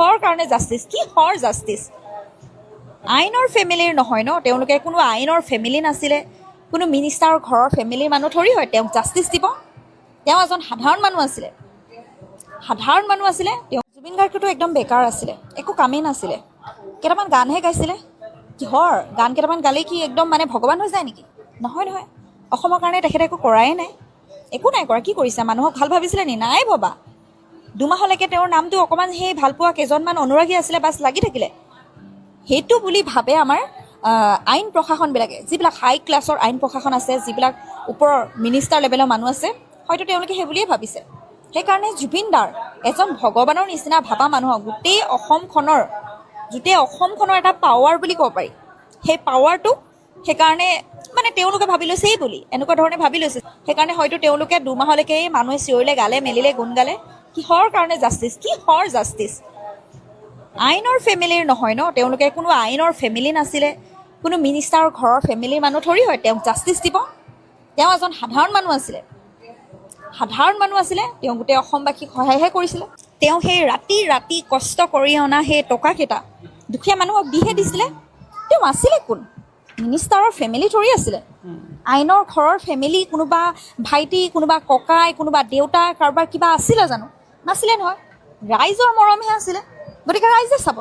কিহৰ কাৰণে জাষ্টিচ কিহৰ জাষ্টিচ আইনৰ ফেমিলিৰ নহয় ন? তেওঁলোকে কোনো আইনৰ ফেমিলি নাছিলে। কোনো মিনিষ্টাৰৰ ঘৰৰ ফেমিলিৰ মানুহ থৰি হয় তেওঁক জাষ্টিচ দিব। তেওঁ এজন সাধাৰণ মানুহ আছিলে। সাধাৰণ মানুহ আছিলে তেওঁ জুবিন গাৰ্গটোতো একদম বেকাৰ আছিলে। একো কামেই নাছিলে। কেইটামান গানহে গাইছিলে। কিহৰ? গান কেইটামান গালেই কি একদম মানে ভগৱান হৈ যায় নেকি? নহয় নহয়। অসমৰ কাৰণে তেখেতে একো কৰাই নাই। একো নাই কৰা। কি কৰিছে? মানুহক ভাল ভাবিছিলে নি? নাই ভবা। দুমাহলৈকে তেওঁৰ নামটো অকণমান সেই ভালপোৱা কেইজনমান অনুৰাগী আছিলে বাছ লাগি থাকিলে। সেইটো বুলি ভাবে আমাৰ আইন প্ৰশাসনবিলাকে। যিবিলাক হাই ক্লাছৰ আইন প্ৰশাসন আছে যিবিলাক ওপৰৰ মিনিষ্টাৰ লেভেলৰ মানুহ আছে হয়তো তেওঁলোকে সেই বুলিয়ে ভাবিছে। সেইকাৰণে জুবিন দাৰ এজন ভগৱানৰ নিচিনা ভাবা মানুহক গোটেই অসমখনৰ গোটেই অসমখনৰ এটা পাৱাৰ বুলি ক'ব পাৰি। সেই পাৱাৰটো সেইকাৰণে মানে তেওঁলোকে ভাবি লৈছে এই বুলি এনেকুৱা ধৰণে ভাবি লৈছে। সেইকাৰণে হয়তো তেওঁলোকে দুমাহলৈকে মানুহে চিঞৰিলে গালে মেলিলে গুণ গালে। কিহৰ কাৰণে জাষ্টিচ কিহৰ জাষ্টিচ আইনৰ ফেমিলিৰ নহয় ন? তেওঁলোকে কোনো আইনৰ ফেমিলি নাছিলে। কোনো মিনিষ্টাৰৰ ঘৰৰ ফেমিলিৰ মানুহ থৰি হয় তেওঁক জাষ্টিচ দিব। তেওঁ এজন সাধাৰণ মানুহ আছিলে। সাধাৰণ মানুহ আছিলে তেওঁ গোটেই অসমবাসীক সহায়হে কৰিছিলে। তেওঁ সেই ৰাতি ৰাতি কষ্ট কৰি অনা সেই টকাকেইটা দুখীয়া মানুহক দিহে দিছিলে। তেওঁ আছিলে কোন? মিনিষ্টাৰৰ ফেমিলি থৰি আছিলে। আইনৰ ঘৰৰ ফেমিলি কোনোবা ভাইটি কোনোবা ককাই কোনোবা দেউতা কাৰোবাৰ কিবা আছিলে জানো? নাছিলে নহয়। ৰাইজৰ মৰমহে আছিলে। গতিকে ৰাইজে চাব।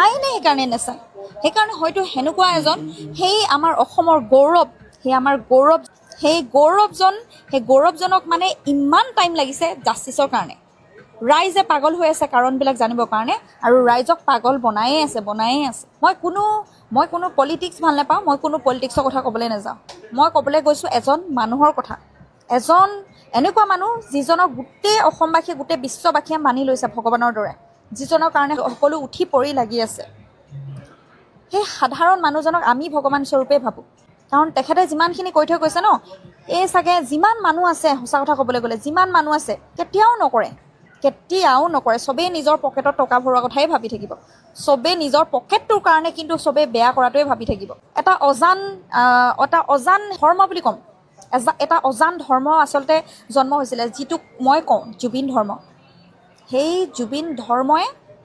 আইনে সেইকাৰণে নাচায়। সেইকাৰণে হয়তো সেনেকুৱা এজন সেই আমাৰ অসমৰ গৌৰৱ সেই আমাৰ গৌৰৱ সেই গৌৰৱজন সেই গৌৰৱজনক মানে ইমান টাইম লাগিছে জাষ্টিছৰ কাৰণে। ৰাইজে পাগল হৈ আছে কাৰণবিলাক জানিবৰ কাৰণে আৰু ৰাইজক পাগল বনায়ে আছে বনায়ে আছে। মই কোনো মই কোনো পলিটিক্স ভাল নাপাওঁ মই কোনো পলিটিক্সৰ কথা ক'বলৈ নাযাওঁ। মই ক'বলৈ গৈছোঁ এজন মানুহৰ কথা। এজন এনেকুৱা মানুহ যিজনক গোটেই অসমবাসীয়ে গোটেই বিশ্ববাসীয়ে মানি লৈছে ভগৱানৰ দৰে। যিজনৰ কাৰণে সকলো উঠি পৰি লাগি আছে। সেই সাধাৰণ মানুহজনক আমি ভগৱান স্বৰূপে ভাবোঁ। কাৰণ তেখেতে যিমানখিনি কৈ থৈ গৈছে ন এই চাগে যিমান মানুহ আছে সঁচা কথা ক'বলৈ গ'লে যিমান মানুহ আছে কেতিয়াও নকৰে। কেতিয়াও নকৰে। চবেই নিজৰ পকেটত টকা ভৰোৱা কথাই ভাবি থাকিব। চবেই নিজৰ পকেটটোৰ কাৰণে কিন্তু চবেই বেয়া কৰাটোৱে ভাবি থাকিব। এটা অজান এটা অজান ধৰ্ম বুলি ক'ম। এটা অজান ধৰ্ম আচলতে জন্ম হৈছিলে যিটোক মই কওঁ জুবিন ধৰ্ম। সেই জুবিন ধৰ্মই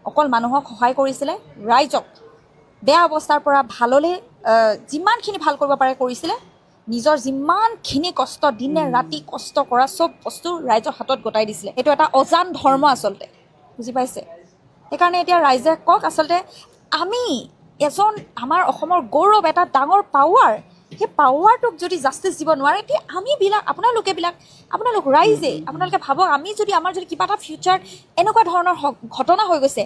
অকল মানুহক সহায় কৰিছিলে ৰাইজক বেয়া অৱস্থাৰ পৰা ভাললৈ যিমানখিনি ভাল কৰিব পাৰে কৰিছিলে নিজৰ যিমানখিনি কষ্ট দিনে ৰাতি কষ্ট কৰা চব বস্তু ৰাইজৰ হাতত গতাই দিছিলে। এইটো এটা অজান ধৰ্ম আচলতে বুজি পাইছে? সেইকাৰণে এতিয়া ৰাইজে কওক আচলতে আমি এজন আমাৰ অসমৰ গৌৰৱ এটা ডাঙৰ পাৱাৰ সেই পাৱাৰটোক যদি জাষ্টিচ দিব নোৱাৰে তেতিয়া আমিবিলাক আপোনালোকে বিলাক আপোনালোক ৰাইজে আপোনালোকে ভাবক আমি যদি আমাৰ যদি কিবা এটা ফিউচাৰ এনেকুৱা ধৰণৰ ঘটনা হৈ গৈছে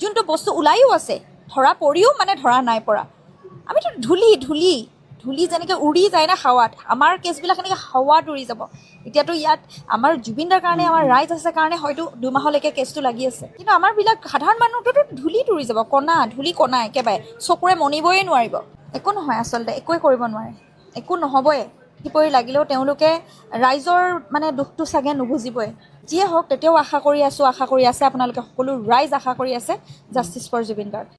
যোনটো বস্তু ওলাইও আছে ধৰা পৰিও মানে ধৰা নাই পৰা। আমিতো ধূলি ধূলি ধূলি যেনেকৈ উৰি যায় না হাৱাত আমাৰ কেছবিলাক এনেকৈ হাৱাত উৰি যাব। এতিয়াতো ইয়াত আমাৰ জুবিনদাৰ কাৰণে আমাৰ ৰাইজ আছে কাৰণে হয়তো দুমাহলৈকে কেছটো লাগি আছে। কিন্তু আমাৰবিলাক সাধাৰণ মানুহটোতো ধূলিত উৰি যাব কণা ধূলি কণা একেবাৰে চকুৰে মনিবই নোৱাৰিব। একো নহয় আচলতে একোৱে কৰিব নোৱাৰে। একো নহ'বই কি পৰি লাগিলেও তেওঁলোকে ৰাইজৰ মানে দুখটো চাগে নুবুজিবই যিয়ে হওক তেতিয়াও আশা কৰি আছোঁ আশা কৰি আছে আপোনালোকে সকলো ৰাইজ আশা কৰি আছে জাষ্টিছ ফৰ জুবিন গাৰ্গ।